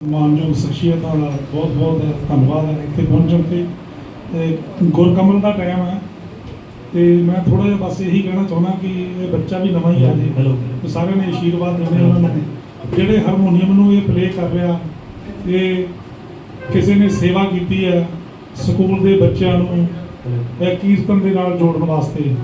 ਮਾਨਯੋਗ ਸ਼ਖਸੀਅਤਾਂ ਦਾ ਬਹੁਤ ਬਹੁਤ ਧੰਨਵਾਦ ਹੈ ਇੱਥੇ ਪਹੁੰਚਣ ਤੇ। ਤੇ ਗੁਰਕਮਲ ਦਾ ਟਾਈਮ ਹੈ। ਤੇ ਮੈਂ ਥੋੜਾ ਜਿਹਾ ਬਸ ਇਹੀ ਕਹਿਣਾ ਚਾਹੁੰਦਾ ਕਿ ਇਹ ਬੱਚਾ ਵੀ ਨਵਾਂ ਹੀ ਆ ਜੀ. ਤੇ ਸਾਰਿਆਂ ਨੇ ਆਸ਼ੀਰਵਾਦ ਦੇਣੇ ਉਹਨਾਂ ਨੂੰ। ਜਿਹੜੇ ਹਾਰਮੋਨੀਅਮ ਨੂੰ ਇਹ ਪਲੇ ਕਰ ਰਿਹਾ ਇਹ ਕਿਸੇ ਨੇ ਸੇਵਾ ਕੀਤੀ ਹੈ ਸਕੂਲ ਦੇ ਬੱਚਿਆਂ ਨੂੰ ਇਹ ਕੀਰਤਨ ਦੇ ਨਾਲ ਜੋੜਨ ਵਾਸਤੇ।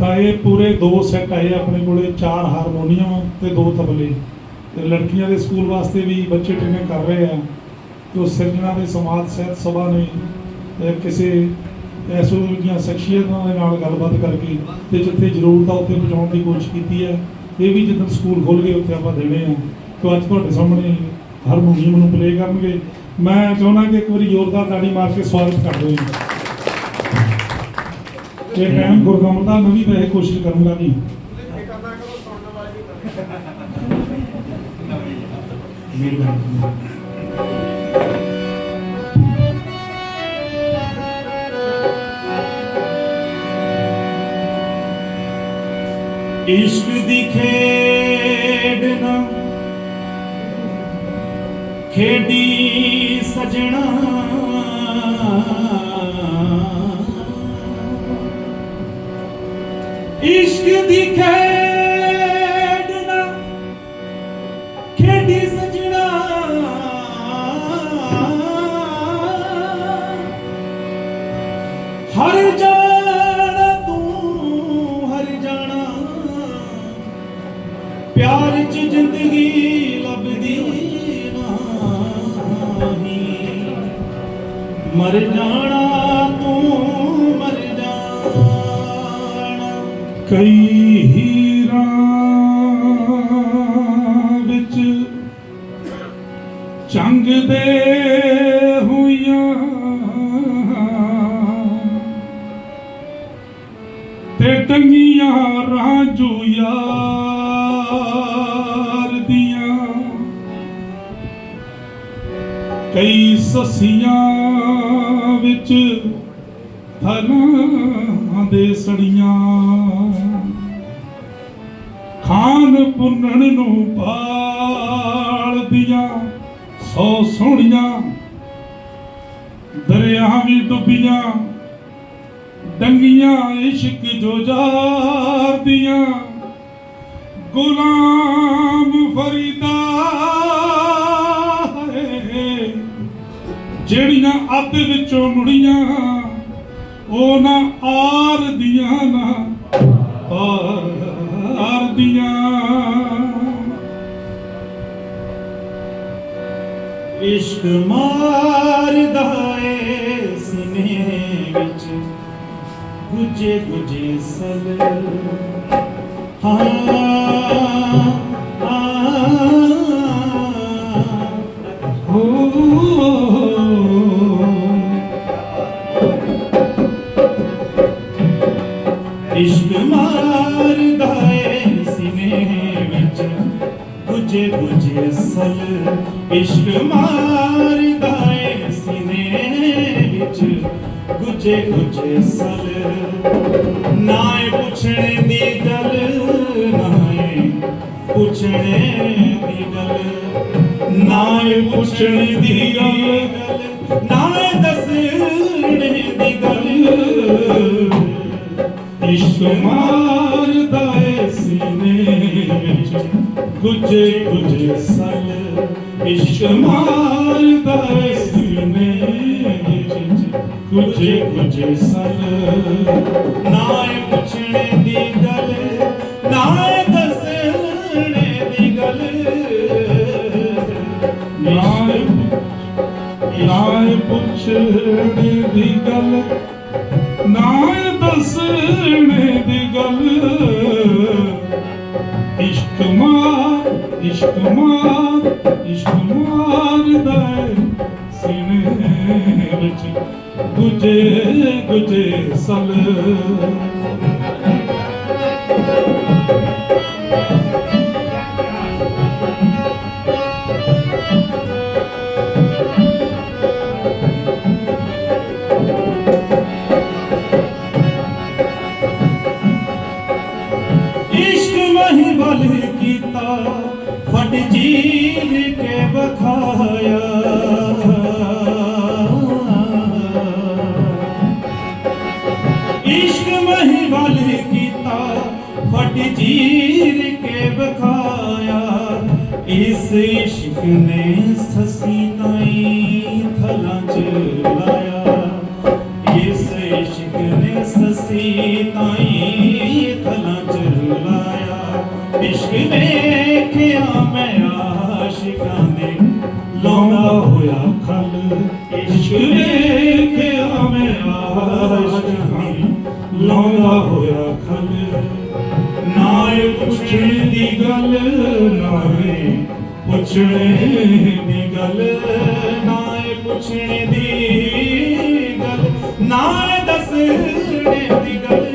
ਤਾਂ ਇਹ ਪੂਰੇ ਦੋ ਸੈੱਟ ਆਏ ਆਪਣੇ ਕੋਲੇ ਚਾਰ ਹਾਰਮੋਨੀਅਮ ਤੇ ਦੋ ਤਬਲੇ। ਤੇ ਲੜਕੀਆਂ ਦੇ ਸਕੂਲ ਵਾਸਤੇ ਵੀ ਬੱਚੇ ਟ੍ਰੇਨਿੰਗ ਕਰ ਰਹੇ ਆ। ਜੋ ਸਿਰਜਣਾ ਦੇ ਸਮਾਜ ਸਹਿਤ ਸਭਾ ਨੇ ਕਿਸੇ ਐਸੋ ਦੀਆਂ ਸ਼ਖਸੀਅਤਾਂ ਦੇ ਨਾਲ ਗੱਲਬਾਤ ਕਰਕੇ ਤੇ ਜਿੱਥੇ ਜ਼ਰੂਰਤ ਆ ਉੱਥੇ ਪਹੁੰਚਾਉਣ ਦੀ ਕੋਸ਼ਿਸ਼ ਕੀਤੀ ਹੈ, ਇਹ ਵੀ ਜਦੋਂ ਸਕੂਲ ਖੁੱਲ ਗਏ, ਉੱਥੇ ਆਪਾਂ ਦੇਣੇ ਆ। ਤੇ ਅੱਜ ਤੁਹਾਡੇ ਸਾਹਮਣੇ ਹਾਰਮੋਨੀਅਮ ਨੂੰ ਪਲੇ ਕਰਨਗੇ। ਮੈਂ ਚਾਹੁੰਦਾ ਕਿ ਇੱਕ ਵਾਰੀ ਜ਼ੋਰਦਾਰ ਤਾੜੀ ਮਾਰ ਕੇ ਸਵਾਗਤ ਕਰ ਦਿਓ ਜੀ ਇਹ ਟਾਈਮ ਗੁਰਗਮਨ ਮੈਂ ਵੀ ਵੈਸੇ ਕੋਸ਼ਿਸ਼ ਕਰੂੰਗਾ ਜੀ। ਇਸ਼ਕ ਦੀ ਖੇਡ ਨਾ ਖੇਡੀ ਸਜਣਾ ਇਸ਼ਕ ਦੀ ਖੇਡ ਚੰਗ ਦੇ ਹੋਈਆਂ। ਤੇ ਟੰਗੀਆਂ ਰਾਜੂ ਯਾਰ ਦੀਆਂ। ਕਈ ਸਸੀਆਂ ਵਿੱਚ ਥਲਾਂ ਦੇ ਸੜੀਆਂ। ਖਾਨ ਪੁੰਨਣ ਨੂੰ ਪਾਲਦੀਆਂ। ਸੌ ਸੋਹਣੀਆਂ ਦਰਿਆ ਵੀ ਡੁੱਬੀਆਂ, ਡੰਗੀਆਂ ਇਸ਼ਕ ਜੋ ਜਾਰਦੀਆਂ ਗੁਲਾਮ ਫਰੀਦਾ ਜਿਹੜੀਆਂ ਅੱਧ ਵਿੱਚੋਂ ਮੁੜੀਆਂ, ਉਹ ਨਾ ਆਰਦੀਆਂ ਨਾ ਆਰ ਇਸ਼ਕ ਮਾਰਦਾ ਏ ਸੀਨੇ ਵਿੱਚ। ਗੁੱਜੇ ਗੁੱਜੇ ਸਲ। ਹਾਂ। ਇਸ਼ਕ ਮਾਰਦਾ ਏ ਸੀਨੇ ਵਿੱਚ ਗੁੱਜੇ ਗੁੱਜੇ ਸਲ। ਨਾ ਏ ਪੁੱਛਣੇ ਦੀ ਗੱਲ, ਨਾ ਏ ਪੁੱਛਣੇ ਦੀ ਗੱਲ। ਨਾ ਏ ਪੁੱਛਣੇ ਦੀ ਗੱਲ, ਨਾ ਏ ਦੱਸਣੇ ਦੀ ਗੱਲ। ਇਸ਼ਕ ਮਾਰਦਾ ਏ ਸੀਨੇ ਵਿੱਚ ਗੁੱਜੇ ਗੁੱਜੇ ਸਲ। ਇਸ਼ਕ ਮਾਰਦਾ ਏ ਸੀਨੇ ਵਿੱਚ ਗੁੱਜੇ ਗੁੱਜੇ ਪੁੱਛਣੇ ਦੀ ਗੱਲ ਨਾ ਦੱਸਣੇ ਦੀ ਗੱਲ ਨਾਏ ਨਾਏ ਪੁੱਛਣੇ ਦੀ ਗੱਲ ਨਾਏ ਦੱਸਣੇ ਦੀ ਗੱਲ ਇਸ਼ਕ ਮਾਰ ਇਸ਼ਕ ਮਾਰ ਗੁਜੇ ਗੁਜੇ ਸਲ। ਇਸ਼ਕ ਮਹੀਵਲ ਕੀਤਾ ਫਟ ਚੀਰ ਕੇ ਬਖਾ ਦੀ ਚੀਰ ਕੇ ਵਿਖਾਇਆ ਇਸ ਇਸ਼ਕ ਨੇ ਸਸੀ ਤਾਈ ਥਲਾਂ ਚ ਲਾਇਆ ਇਸ ਇਸ਼ਕ ਨੇ ਸਸੀ ਤਾਈ ਥਲਾਂ ਚ ਲਾਇਆ ਇਸ਼ਕ ਵੇਖਿਆ ਮੈਂ ਆਸ਼ਿਕਾਂ ਦੇ ਲਾਉਂਦਾ ਹੋਇਆ ਖਲ ਇਸ਼ਕ ਪੁੱਛਣੇ ਦੀ ਗੱਲ, ਨਾ ਇਹ ਪੁੱਛਣੇ ਦੀ ਗੱਲ, ਨਾ ਇਹ ਦੱਸਣੇ ਦੀ ਗੱਲ।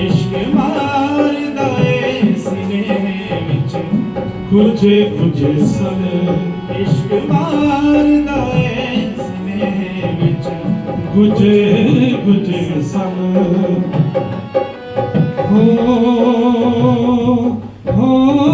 ਇਸ਼ਕ ਮਾਰਦਾ ਏ ਸੀਨੇ ਵਿੱਚ ਕੁਝੇ ਕੁਝੇ ਸਨ। ਇਸ਼ਕ ਮਾਰਦਾ ਏ ਸੀਨੇ ਵਿੱਚ ਗੁਜੇ ਗੁਜੇ ਸਨ। ਹੋ ਹੋ।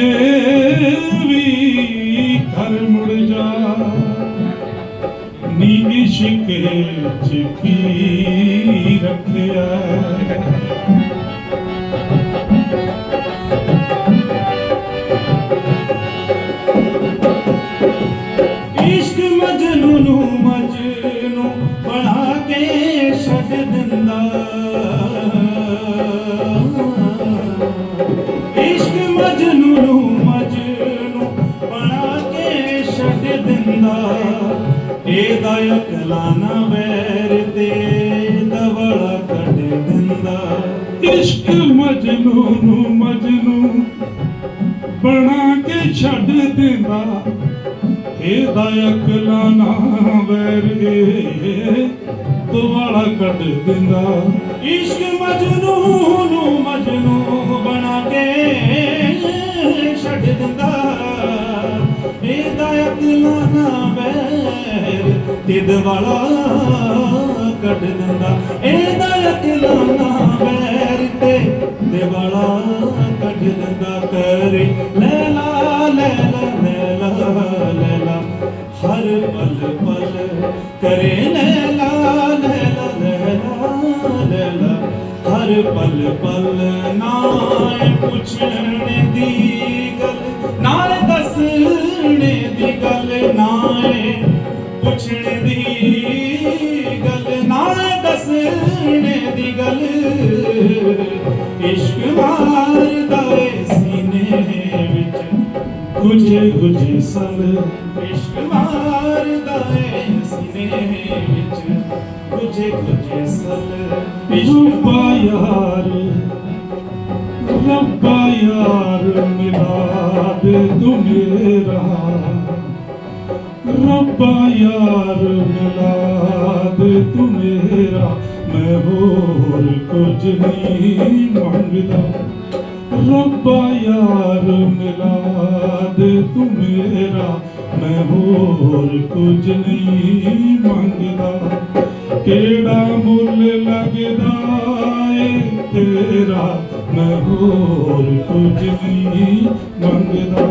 ਅਜੇ ਵੀ ਘਰ ਮੁੜ ਜਾ ਜਾ ਕੇ ਛੱਡ ਦਿੰਦਾ ਇਹਦਾ ਅਕਲਾ ਨਾ ਵੈਰੇ ਦੁਆਲਾ ਕੱਢ ਦਿੰਦਾ। ਇਸ਼ਕ ਮਜਨੂ ਨੂੰ ਮਜਨੂ ਬਣਾ ਕੇ ਛੱਡ ਦਿੰਦਾ। ਇਹਦਾ ਅਕਲਾ ਨਾ ਬੈਰ ਤਿਦ ਵਾਲਾ ਕੱਢ ਦਿੰਦਾ। ਇਹਦਾ ਅਕਲਾ ਨਾ ਬੈਰ ਤੇ ਦੇ ਵਾਲਾ ਕੱਢ ਦਿੰਦਾ ਕਰੇ। ਲੈਲਾ ਪਲ ਪਲ ਨਾਏ ਪੁੱਛਣ ਦੀ ਗੱਲ, ਨਾਲੇ ਦੱਸਣੇ ਦੀ ਗੱਲ ਨਾਏ ਪੁੱਛਣ ਦੀ ਗੱਲ, ਨਾਲੇ ਦੱਸਣੇ ਦੀ ਗੱਲ। ਇਸ਼ਕ ਮਾਰਦਾ ਏ ਸੀਨੇ ਵਿੱਚ ਕੁਝ ਕੁਝ ਸਰ ਇਸ਼ਕ ਮਾਰਦਾ ਏ ਸੀਨੇ ਵਿੱਚ ਕੁਝ ਕੁਝ ਸਰ ਰੱਬਾ ਯਾਰ ਰੱਬਾ ਯਾਰ ਮਿਲਾ ਦੇ ਤੂੰ ਮੇਰਾ ਰੱਬਾ ਯਾਰ ਮਿਲਾ ਦੇ ਤੂੰ ਮੇਰਾ ਮੈਂ ਹੋਰ ਕੁਝ ਨਹੀਂ ਮੰਗਦਾ ਰੱਬਾ ਯਾਰ ਮਿਲਾ ਦੇ ਤੂੰ ਮੇਰਾ ਮੈਂ ਹੋਰ ਕੁਝ ਨਹੀਂ ਕਿਹੜਾ ਮੁੱਲ ਲੱਗਦਾ ਏ ਤੇਰਾ? ਮੈਂ ਹੋਰ ਕੁਝ ਨਹੀਂ ਮੰਗਦਾ।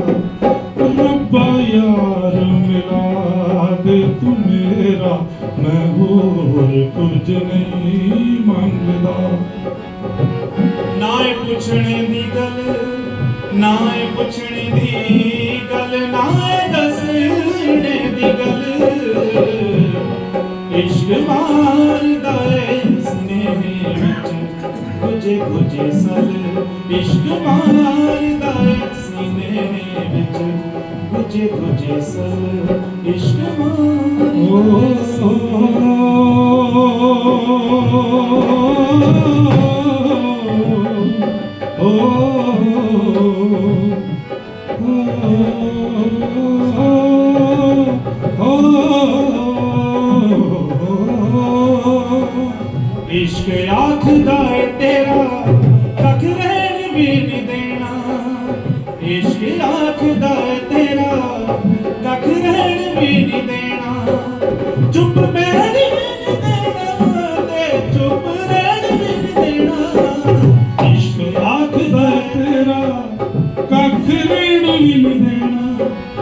ਰੱਬਾ ਯਾਰ ਮਿਲਾ ਦੇ ਤੂੰ ਮੇਰਾ। ਮੈਂ ਹੋਰ ਕੁਝ ਨਹੀਂ ਮੰਗਦਾ। ਨਾ ਇਹ ਪੁੱਛਣੇ ਦੀ ਗੱਲ, ਨਾ ਇਹ ਪੁੱਛਣੇ ਦੀ ਗੱਲ, ਨਾ ਇਸ਼ਕ ਮਾਰਦਾ ਏ ਸੀਨੇ ਵਿੱਚ ਗੁਜੇ ਗੁਜੇ ਸਲ ਇਸ਼ਕ ਮਾਰਦਾ ਇਸ਼ਕ Give me anything.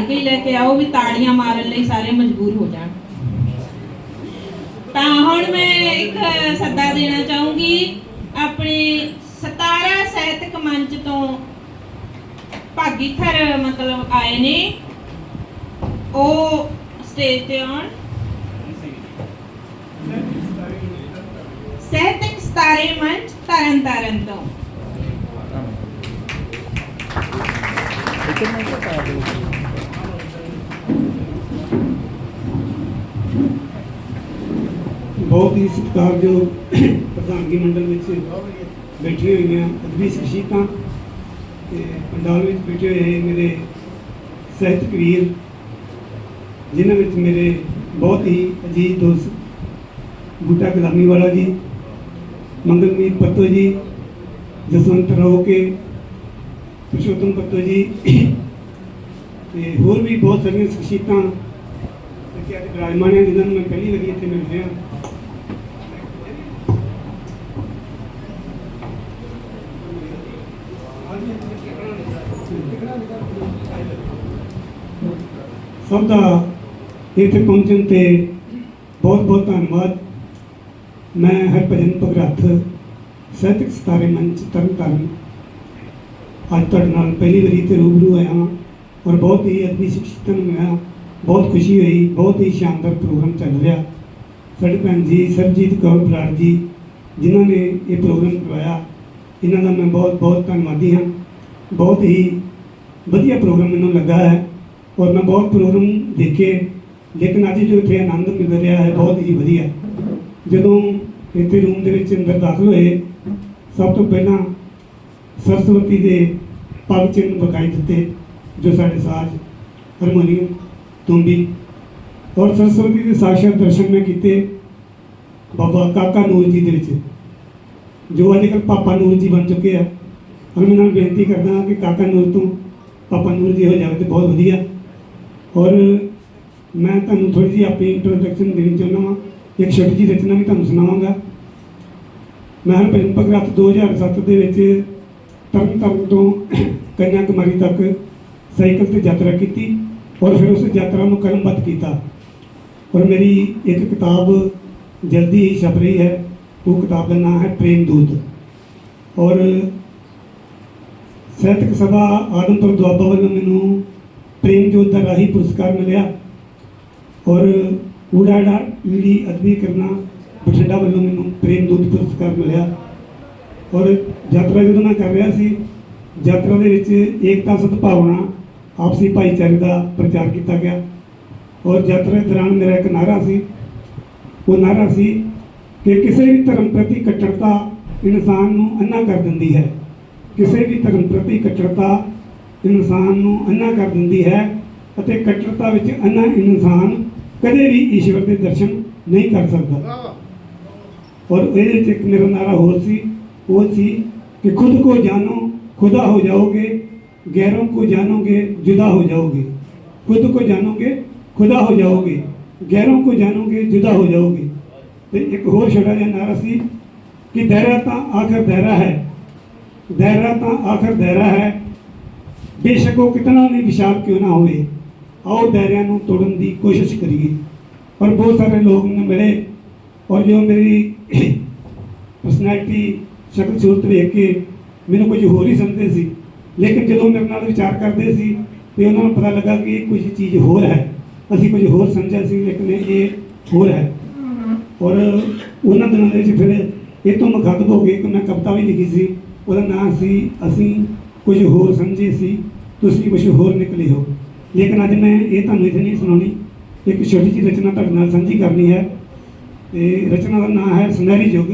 ਕੇ ਹੀ ਲੈ ਕੇ ਆਓ ਵੀ ਤਾੜੀਆਂ ਮਾਰਨ ਲਈ ਸਾਰੇ ਮਜਬੂਰ ਹੋ ਜਾਣ। ਤਾਂ ਹੁਣ ਮੈਂ ਇੱਕ ਸੱਦਾ ਦੇਣਾ ਚਾਹੂੰਗੀ, ਆਪਣੇ ਸਤਾਰਾ ਸਾਹਿਤਕ ਮੰਚ ਤੋਂ ਭਾਗੀਥਰ ਮਤਲਬ ਆਏ ਨੇ। ਉਹ ਸਟੇਜ ਤੇ ਆਉਣ। ਸਾਹਿਤਕ ਸਤਾਰੇ ਮੰਚ ਤਰਨ ਤਾਰਨ ਤੋਂ ਬਹੁਤ ਹੀ ਸਤਿਕਾਰਯੋਗ ਪ੍ਰਧਾਨਗੀ ਮੰਡਲ ਵਿੱਚ ਬੈਠੀਆਂ ਹੋਈਆਂ ਅਦਬੀ ਸ਼ਖਸੀਅਤਾਂ ਤੇ ਪੰਡਾਲ ਵਿੱਚ ਬੈਠੇ ਹੋਏ ਮੇਰੇ ਸਾਹਿਤਕ ਵੀਰ ਜਿਨ੍ਹਾਂ ਵਿੱਚ ਮੇਰੇ ਬਹੁਤ ਹੀ ਅਜੀਜ਼ ਦੋਸਤ ਬੂਟਾ ਗੁਲਾਮੀ ਵਾਲਾ ਜੀ, ਮੰਗਲਮੀਤ ਪੱਤੋ ਜੀ, ਜਸਵੰਤ ਰੋਕੇ, ਪੁਰਸ਼ੋਤਮ ਪੱਤੋ ਜੀ ਤੇ ਹੋਰ ਵੀ ਬਹੁਤ ਸਾਰੀਆਂ ਸ਼ਖਸੀਅਤਾਂ ਇੱਥੇ ਅੱਜ ਵਿਰਾਜਮਾਨ ਹੈ ਜਿਨ੍ਹਾਂ ਨੂੰ ਮੈਂ ਪਹਿਲੀ ਵਾਰੀ ਇੱਥੇ ਮਿਲ ਰਿਹਾ। ਸਭ ਦਾ ਇੱਥੇ ਪਹੁੰਚਣ ਤੇ ਬਹੁਤ ਬਹੁਤ ਧੰਨਵਾਦ। ਮੈਂ ਹਰਭਜਨ ਭਗਰੱਥ ਸਾਹਿਤਕ ਸਤਾਰੇ ਮੰਚ ਤਰਨਤਾਰਨ ਅੱਜ ਤੁਹਾਡੇ ਨਾਲ ਪਹਿਲੀ ਵਾਰੀ ਤੇ ਰੂਬਰੂ ਹੋਇਆ ਹਾਂ ਔਰ ਬਹੁਤ ਹੀ ਅਦਬੀ ਸ਼ਖਸੀਅਤਾਂ ਹੋਇਆ ਬਹੁਤ ਖੁਸ਼ੀ ਹੋਈ, ਬਹੁਤ ਹੀ ਸ਼ਾਨਦਾਰ ਪ੍ਰੋਗਰਾਮ ਚੱਲ ਰਿਹਾ। ਸਾਡੇ ਭੈਣ ਜੀ ਸਰਜੀਤ ਕੌਰ ਬਰਾੜ ਜੀ, ਜਿਨ੍ਹਾਂ ਨੇ ਇਹ ਪ੍ਰੋਗਰਾਮ ਕਰਵਾਇਆ, ਇਹਨਾਂ ਦਾ ਮੈਂ ਬਹੁਤ ਬਹੁਤ ਧੰਨਵਾਦੀ ਹਾਂ। ਬਹੁਤ ਹੀ ਵਧੀਆ ਪ੍ਰੋਗਰਾਮ ਮੈਨੂੰ ਲੱਗਾ ਹੈ। ਔਰ ਮੈਂ ਬਹੁਤ ਪ੍ਰੋਗਰਾਮ ਦੇਖੇ, ਲੇਕਿਨ ਅੱਜ ਜੋ ਇੱਥੇ ਆਨੰਦ ਮਿਲ ਰਿਹਾ ਹੈ, ਬਹੁਤ ਹੀ ਵਧੀਆ। ਜਦੋਂ ਇੱਥੇ ਰੂਮ ਦੇ ਵਿੱਚ ਅੰਦਰ ਦਾਖਲ ਹੋਏ, ਸਭ ਤੋਂ ਪਹਿਲਾਂ ਸਰਸਵਤੀ ਦੇ ਪਗ ਚਿੰਨ੍ਹ ਵਿਖਾਈ ਦਿੱਤੇ, ਜੋ ਸਾਡੇ ਸਾਜ਼ ਹਾਰਮੋਨੀਅਮ ਤੁੰਬੀ ਔਰ ਸਰਸਵਤੀ ਦੇ ਸਾਖਸ਼ਾਤ ਦਰਸ਼ਨ ਮੈਂ ਕੀਤੇ ਬਾਬਾ ਕਾਕਾ ਨੂਰ ਜੀ ਦੇ ਵਿੱਚ, ਜੋ ਅੱਜ ਕੱਲ੍ਹ ਪਾਪਾ ਨੂਰ ਜੀ ਬਣ ਚੁੱਕੇ ਆ। ਔਰ ਮੈਂ ਬੇਨਤੀ ਕਰਦਾ ਹਾਂ ਕਿ ਕਾਕਾ ਨੂਰ ਤੋਂ ਪਾਪਾ ਨੂਰ ਜੀ ਹੋ ਜਾਵੇ ਤੇ ਬਹੁਤ ਵਧੀਆ। ਔਰ ਮੈਂ ਤੁਹਾਨੂੰ ਥੋੜੀ ਜਿਹੀ ਆਪਣੀ ਇੰਟਰੋਡਕਸ਼ਨ ਦੇਣੀ ਚਾਹੁੰਦਾ ਹਾਂ ਇੱਕ ਛੋਟੀ ਜਿਹੀ ਰਚਨਾ ਵੀ ਤੁਹਾਨੂੰ ਸੁਣਾਵਾਂਗਾ। ਮੈਂ ਹਰਭਜਨ ਭਗਤ 2007 ਦੇ ਵਿੱਚ ਤਰਨਤਾਰਨ ਤੋਂ ਕੰਨਿਆ ਕੁਮਾਰੀ ਤੱਕ ਸਾਈਕਲ ਤੇ ਯਾਤਰਾ ਕੀਤੀ ਔਰ ਫਿਰ ਉਸ ਯਾਤਰਾ ਨੂੰ ਕਲਮਬੱਧ ਕੀਤਾ। ਔਰ ਮੇਰੀ ਇੱਕ ਕਿਤਾਬ ਜਲਦੀ ਹੀ ਛਪ ਰਹੀ ਹੈ। ਉਹ ਕਿਤਾਬ ਦਾ ਨਾਮ ਹੈ ਪ੍ਰੇਮ ਦੂਤ। ਔਰ ਸਾਹਿਤਕ ਸਭਾ ਆਦਮਪੁਰ ਦੁਆਬਾ ਵੱਲੋਂ ਮੈਨੂੰ ਪ੍ਰੇਮ ਜੋਤ ਦਾ ਰਾਹੀ ਪੁਰਸਕਾਰ ਮਿਲਿਆ ਔਰ ਊੜਾੜਾ ਈੜੀ ਅਦਬੀ ਕਰਨਾ ਬਠਿੰਡਾ ਵੱਲੋਂ ਮੈਨੂੰ ਪ੍ਰੇਮ ਦੂਤ ਪੁਰਸਕਾਰ ਮਿਲਿਆ ਔਰ ਯਾਤਰਾ ਜਦੋਂ ਮੈਂ ਕਰ ਰਿਹਾ ਸੀ ਯਾਤਰਾ ਦੇ ਵਿੱਚ ਏਕਤਾ ਸਦਭਾਵਨਾ ਆਪਸੀ ਭਾਈਚਾਰੇ ਦਾ ਪ੍ਰਚਾਰ ਕੀਤਾ ਗਿਆ ਔਰ ਯਾਤਰਾ ਦੇ ਦੌਰਾਨ ਮੇਰਾ ਇੱਕ ਨਾਰਾ ਸੀ ਉਹ ਨਾਰਾ ਸੀ ਕਿ ਕਿਸੇ ਵੀ ਧਰਮ ਪ੍ਰਤੀ ਕੱਟੜਤਾ ਇਨਸਾਨ ਨੂੰ ਅੰਨਾ ਕਰ ਦਿੰਦੀ ਹੈ ਕਿਸੇ ਵੀ ਧਰਮ ਪ੍ਰਤੀ ਕੱਟੜਤਾ ਇਨਸਾਨ ਨੂੰ ਅੰਨਾ ਕਰ ਦਿੰਦੀ ਹੈ ਅਤੇ ਕਟਰਤਾ ਵਿੱਚ ਅੰਨਾ ਇਨਸਾਨ ਕਦੇ ਵੀ ਈਸ਼ਵਰ ਦੇ ਦਰਸ਼ਨ ਨਹੀਂ ਕਰ ਸਕਦਾ। ਔਰ ਇਹਦੇ ਵਿੱਚ ਇੱਕ ਮੇਰਾ ਨਾਰਾ ਹੋਰ ਸੀ, ਉਹ ਸੀ ਕਿ ਖੁਦ ਕੋ ਜਾਣੋ, ਖੁਦਾ ਹੋ ਜਾਓਗੇ, ਗੈਰੋਂ ਕੋ ਜਾਣੋਗੇ, ਜੁਦਾ ਹੋ ਜਾਓਗੇ। ਖੁਦ ਕੋ ਜਾਣੋਗੇ, ਖੁਦਾ ਹੋ ਜਾਓਗੇ, ਗੈਰੋਂ ਕੋ ਜਾਣੋਗੇ, ਜੁਦਾ ਹੋ ਜਾਓਗੇ। ਤੇ ਇੱਕ ਹੋਰ ਛੋਟਾ ਜਿਹਾ ਨਾਰਾ ਸੀ ਕਿ ਦਾਇਰਾ ਤਾਂ ਆਖਰ ਦਾਇਰਾ ਹੈ। ਦਾਇਰਾ ਤਾਂ ਆਖਰ ਦਾਇਰਾ ਹੈ। ਬੇਸ਼ੱਕ ਉਹ ਕਿਤਨਾ ਵੀ ਵਿਸ਼ਾਲ ਕਿਉਂ ਨਾ ਹੋਵੇ, ਆਓ ਦਾਇਰਿਆਂ ਨੂੰ ਤੋੜਨ ਦੀ ਕੋਸ਼ਿਸ਼ ਕਰੀਏ। ਔਰ ਬਹੁਤ ਸਾਰੇ ਲੋਕ ਮੈਨੂੰ ਮਿਲੇ ਔਰ ਜੋ ਮੇਰੀ ਪਰਸਨੈਲਿਟੀ ਸ਼ਕਲ ਸੂਰਤ ਵੇਖ ਕੇ ਮੈਨੂੰ ਕੁਝ ਹੋਰ ਹੀ ਸਮਝਦੇ ਸੀ। ਲੇਕਿਨ ਜਦੋਂ ਮੇਰੇ ਨਾਲ ਵਿਚਾਰ ਕਰਦੇ ਸੀ ਤੇ ਉਹਨਾਂ ਨੂੰ ਪਤਾ ਲੱਗਾ ਕਿ ਕੁਝ ਚੀਜ਼ ਹੋਰ ਹੈ। ਅਸੀਂ ਕੁਝ ਹੋਰ ਸਮਝਿਆ ਸੀ, ਲੇਕਿਨ ਇਹ ਹੋਰ ਹੈ। ਔਰ ਉਹਨਾਂ ਦਿਨਾਂ ਦੇ ਵਿੱਚ ਫਿਰ ਇਹ ਤੋਂ ਮੁਖਾਤਬ ਹੋ ਕੇ ਇੱਕ ਮੈਂ ਕਵਿਤਾ ਵੀ ਲਿਖੀ ਸੀ, ਉਹਦਾ ਨਾਮ ਸੀ ਅਸੀਂ ਕੁਝ ਹੋਰ ਸਮਝੇ ਸੀ, ਤੁਸੀਂ ਕੁਝ ਹੋਰ ਨਿਕਲੇ ਹੋ। ਲੇਕਿਨ ਅੱਜ ਮੈਂ ਇਹ ਤੁਹਾਨੂੰ ਇੱਥੇ ਨਹੀਂ ਸੁਣਾਉਣੀ। ਇੱਕ ਛੋਟੀ ਜਿਹੀ ਰਚਨਾ ਤੁਹਾਡੇ ਨਾਲ ਸਾਂਝੀ ਕਰਨੀ ਹੈ। ਤੇ ਰਚਨਾ ਦਾ ਨਾਮ ਹੈ ਸੁਨਹਿਰੀ ਯੁੱਗ।